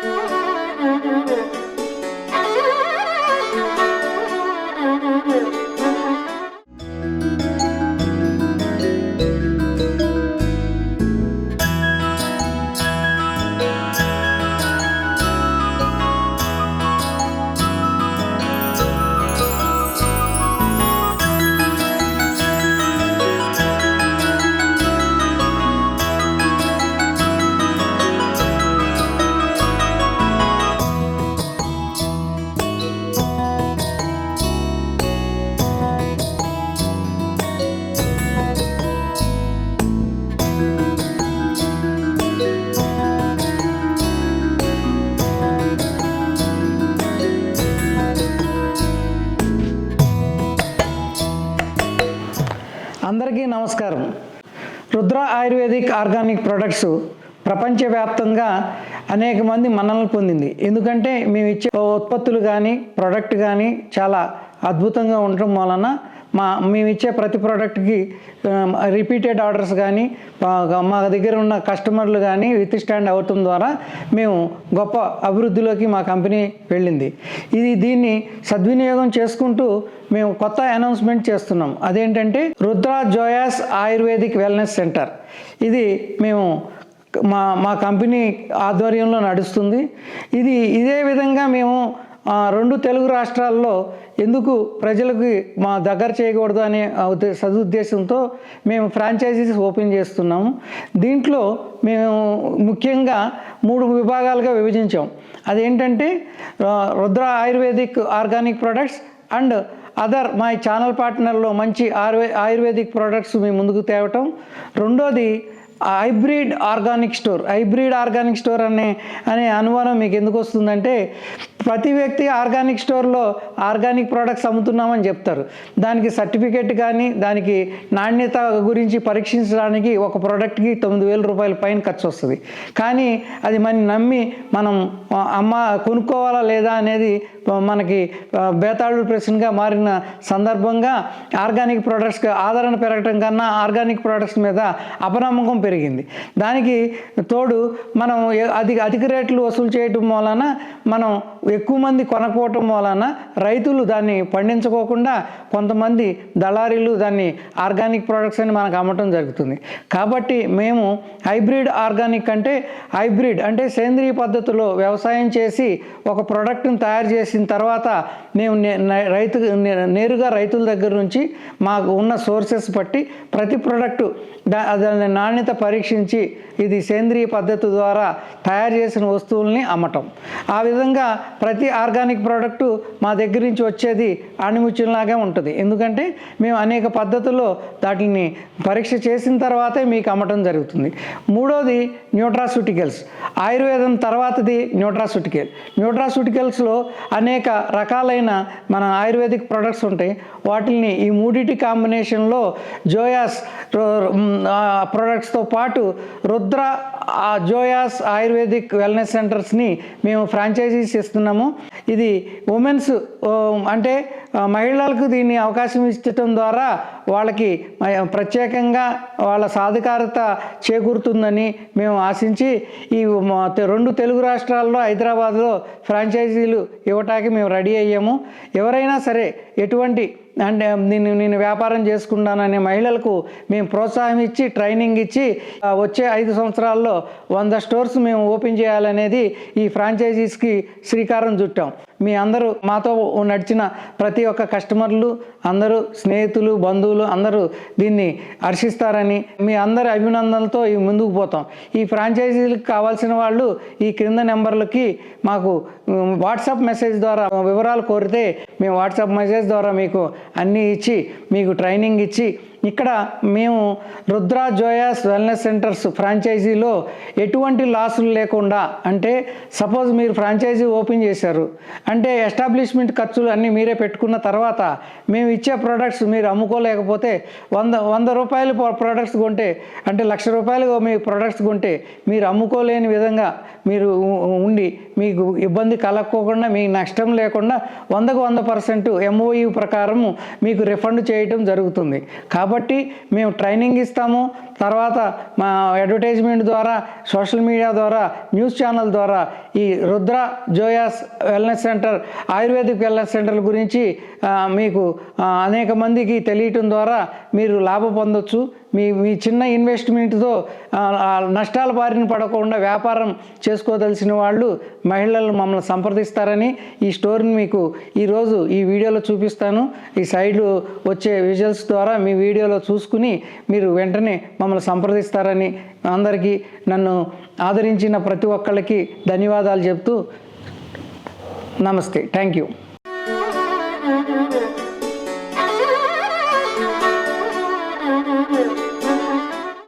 Música అందరికీ నమస్కారం. Rudra ayurvedic organic products ప్రపంచవ్యాప్తంగా అనేక మంది మన్ననలు పొందింది. ఎందుకంటే మేము ఇచ్చే ఉత్పత్తులు కానీ ప్రోడక్ట్ కానీ చాలా అద్భుతంగా ఉండటం వలన మా మేము ఇచ్చే ప్రతి ప్రోడక్ట్కి రిపీటెడ్ ఆర్డర్స్ కానీ మా- మా దగ్గర ఉన్న కస్టమర్లు కానీ విత్ స్టాండ్ అవటం ద్వారా మేము గొప్ప అభివృద్ధిలోకి మా కంపెనీ వెళ్ళింది. ఇది దీన్ని సద్వినియోగం చేసుకుంటూ మేము కొత్త అనౌన్స్మెంట్ చేస్తున్నాం. అదేంటంటే Rudra Joyas ayurvedic wellness centre ఇది మేము మా మా కంపెనీ ఆధ్వర్యంలో నడుస్తుంది. ఇది ఇదే విధంగా మేము రెండు తెలుగు రాష్ట్రాల్లో ఎందుకు ప్రజలకి మా దగ్గర చేయకూడదు అనే సదుద్దేశంతో మేము ఫ్రాంచైజీస్ ఓపెన్ చేస్తున్నాము. దీంట్లో మేము ముఖ్యంగా మూడు విభాగాలుగా విభజించాం. అదేంటంటే Rudra ayurvedic organic products and other మా ఛానల్ పార్ట్నర్లో మంచి ఆయుర్వే ఆయుర్వేదిక్ ప్రోడక్ట్స్ మీ ముందుకు తేవటం. రెండోది hybrid organic store. Hybrid organic store అనే అనే అనుమానం మీకు ఎందుకు వస్తుందంటే ప్రతి వ్యక్తి ఆర్గానిక్ స్టోర్లో ఆర్గానిక్ ప్రోడక్ట్స్ అమ్ముతున్నామని చెప్తారు. దానికి సర్టిఫికేట్ కానీ దానికి నాణ్యత గురించి పరీక్షించడానికి ఒక ప్రోడక్ట్కి తొమ్మిది వేల రూపాయల పైన ఖర్చు వస్తుంది కానీ అది మనం నమ్మి మనం అమ్మ కొనుక్కోవాలా లేదా అనేది మనకి బేతాళు ప్రశ్నగా మారిన సందర్భంగా ఆర్గానిక్ ప్రోడక్ట్స్కి ఆదరణ పెరగటం కన్నా ఆర్గానిక్ ప్రోడక్ట్స్ మీద అపనమ్మకం పెరిగింది. దానికి తోడు మనం అధిక అధిక రేట్లు వసూలు చేయటం వలన మనం ఎక్కువ మంది కొనకపోవటం వలన రైతులు దాన్ని పండించుకోకుండా కొంతమంది దళారీలు దాన్ని ఆర్గానిక్ ప్రోడక్ట్స్ అని మనకు అమ్మటం జరుగుతుంది. కాబట్టి మేము హైబ్రిడ్ ఆర్గానిక్ అంటే హైబ్రిడ్ అంటే సేంద్రియ పద్ధతిలో వ్యవసాయం చేసి ఒక ప్రోడక్ట్ని తయారు చేసిన తర్వాత మేము నే- రైతు నే- నేరుగా రైతుల దగ్గర నుంచి మాకు ఉన్న సోర్సెస్ బట్టి ప్రతి ప్రోడక్ట్ దా దాని నాణ్యత పరీక్షించి ఇది సేంద్రియ పద్ధతి ద్వారా తయారు చేసిన వస్తువుల్ని అమ్మటం. ఆ విధంగా ప్రతి ఆర్గానిక్ ప్రోడక్టు మా దగ్గర నుంచి వచ్చేది ఆణిముత్యంలాగా ఉంటుంది. ఎందుకంటే మేము అనేక పద్ధతుల్లో వాటిని పరీక్ష చేసిన తర్వాతే మీకు అమ్మటం జరుగుతుంది. మూడోది న్యూట్రాసూటికల్స్ ఆయుర్వేదం తర్వాతది న్యూట్రాసూటికల్ న్యూట్రాసూటికల్స్లో అనేక రకాలైన మన ఆయుర్వేదిక్ ప్రొడక్ట్స్ ఉంటాయి. వాటిని ఈ మూడిటి కాంబినేషన్లో జోయాస్ ప్రొడక్ట్స్తో పాటు రుద్ర ఆ జోయాస్ ఆయుర్వేదిక్ వెల్నెస్ సెంటర్స్ని మేము ఫ్రాంచైజీస్ ఇస్తున్నాము ఇది ఉమెన్స్ అంటే మహిళలకు దీన్ని అవకాశం ఇచ్చటం ద్వారా వాళ్ళకి ప్రత్యేకంగా వాళ్ళ సాధికారత చేకూరుతుందని మేము ఆశించి ఈ రెండు తెలుగు రాష్ట్రాల్లో హైదరాబాద్లో ఫ్రాంచైజీలు ఇవ్వటానికి మేము రెడీ అయ్యాము. ఎవరైనా సరే ఎటువంటి అంటే నేను నేను వ్యాపారం చేసుకుంటాననే మహిళలకు మేము ప్రోత్సాహం ఇచ్చి ట్రైనింగ్ ఇచ్చి వచ్చే ఐదు సంవత్సరాల్లో వంద స్టోర్స్ మేము ఓపెన్ చేయాలనేది ఈ ఫ్రాంచైజీస్కి శ్రీకారం చుట్టాం. మీ అందరూ మాతో నడిచిన ప్రతి ఒక్క కస్టమర్లు అందరూ స్నేహితులు బంధువులు అందరూ దీన్ని హర్షిస్తారని మీ అందరి అభినందనలతో ఈ ముందుకు పోతాం. ఈ ఫ్రాంచైజీలకు కావాల్సిన వాళ్ళు ఈ క్రింద నెంబర్లకి మాకు వాట్సాప్ మెసేజ్ ద్వారా వివరాలు కోరితే మేము వాట్సాప్ మెసేజ్ ద్వారా మీకు అన్నీ ఇచ్చి మీకు ట్రైనింగ్ ఇచ్చి ఇక్కడ మేము రుద్ర జోయాస్ వెల్నెస్ సెంటర్స్ ఫ్రాంచైజీలో ఎటువంటి లాసులు లేకుండా అంటే సపోజ్ మీరు ఫ్రాంచైజీ ఓపెన్ చేశారు అంటే ఎస్టాబ్లిష్మెంట్ ఖర్చులు అన్నీ మీరే పెట్టుకున్న తర్వాత మేము ఇచ్చే ప్రోడక్ట్స్ మీరు అమ్ముకోలేకపోతే వంద వంద రూపాయలు ప్రోడక్ట్స్ కొంటే అంటే లక్ష రూపాయలు మీ ప్రోడక్ట్స్ కొంటే మీరు అమ్ముకోలేని విధంగా మీరు ఉండి మీకు ఇబ్బంది కలక్కోకుండా మీకు నష్టం లేకుండా వందకు వంద పర్సెంట్ ఎంఓయు ప్రకారము మీకు రిఫండ్ చేయటం జరుగుతుంది. కాబట్టి మేము ట్రైనింగ్ ఇస్తాము. తర్వాత మా అడ్వర్టైజ్మెంట్ ద్వారా సోషల్ మీడియా ద్వారా న్యూస్ ఛానల్ ద్వారా ఈ Rudra Joyas wellness centre ayurvedic wellness centre గురించి మీకు అనేక మందికి తెలియటం ద్వారా మీరు లాభం పొందొచ్చు. మీ మీ చిన్న ఇన్వెస్ట్మెంట్తో నష్టాల బారిన పడకుండా వ్యాపారం చేసుకోదలిసిన వాళ్ళు మహిళలు మమ్మల్ని సంప్రదిస్తారని ఈ స్టోర్ని మీకు ఈరోజు ఈ వీడియోలో చూపిస్తాను. ఈ సైడ్ వచ్చే విజువల్స్ ద్వారా మీ వీడియోలో చూసుకుని మీరు వెంటనే మమ్మల్ని సంప్రదిస్తారని అందరికీ నన్ను ఆదరించిన ప్రతి ఒక్కళ్ళకి ధన్యవాదాలు చెప్తూ నమస్తే. Thank you